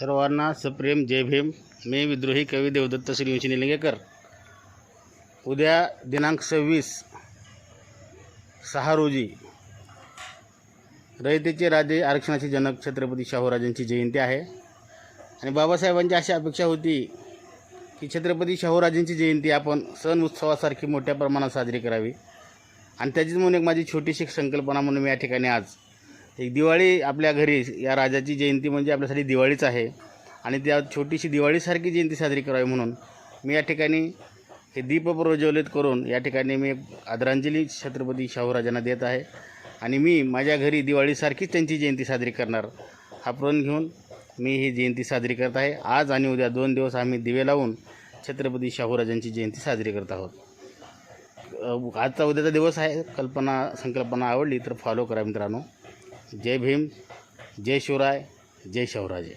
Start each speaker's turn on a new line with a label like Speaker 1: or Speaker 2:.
Speaker 1: सर्वांना सप्रेम जय भीम. मी विद्रोही कवी देवदत्त श्रीवंशी निलंगेकर. उद्या दिनांक सव्वीस सहा रोजी रयतेचे राजे आरक्षणाचे जनक छत्रपती शाहूराजांची जयंती आहे. आणि बाबासाहेबांची अशी अपेक्षा होती की छत्रपती शाहूराजांची जयंती आपण सण उत्सवासारखी मोठ्या प्रमाणात साजरी करावी. आणि त्याचीच म्हणून एक माझी छोटीशी संकल्पना म्हणून मी या ठिकाणी आज एक दिवाळी आपल्या घरी या राजाची जयंती म्हणजे आपल्यासाठी दिवाळीच आहे. आणि त्या छोटीशी दिवाळीसारखी जयंती साजरी करावी म्हणून मी या ठिकाणी हे दीप प्रज्वलित करून या ठिकाणी मी आदरांजली छत्रपती शाहूराजांना देत आहे. आणि मी माझ्या घरी दिवाळीसारखीच त्यांची जयंती साजरी करणार. हा प्रण घेऊन मी ही जयंती साजरी करत आहे. आज आणि उद्या दोन दिवस आम्ही दिवे लावून छत्रपती शाहूराजांची जयंती साजरी करत आहोत. आजचा उद्याचा दिवस आहे. कल्पना संकल्पना आवडली तर फॉलो करा मित्रांनो. जय भीम जय शिवराय जय शिवराजे.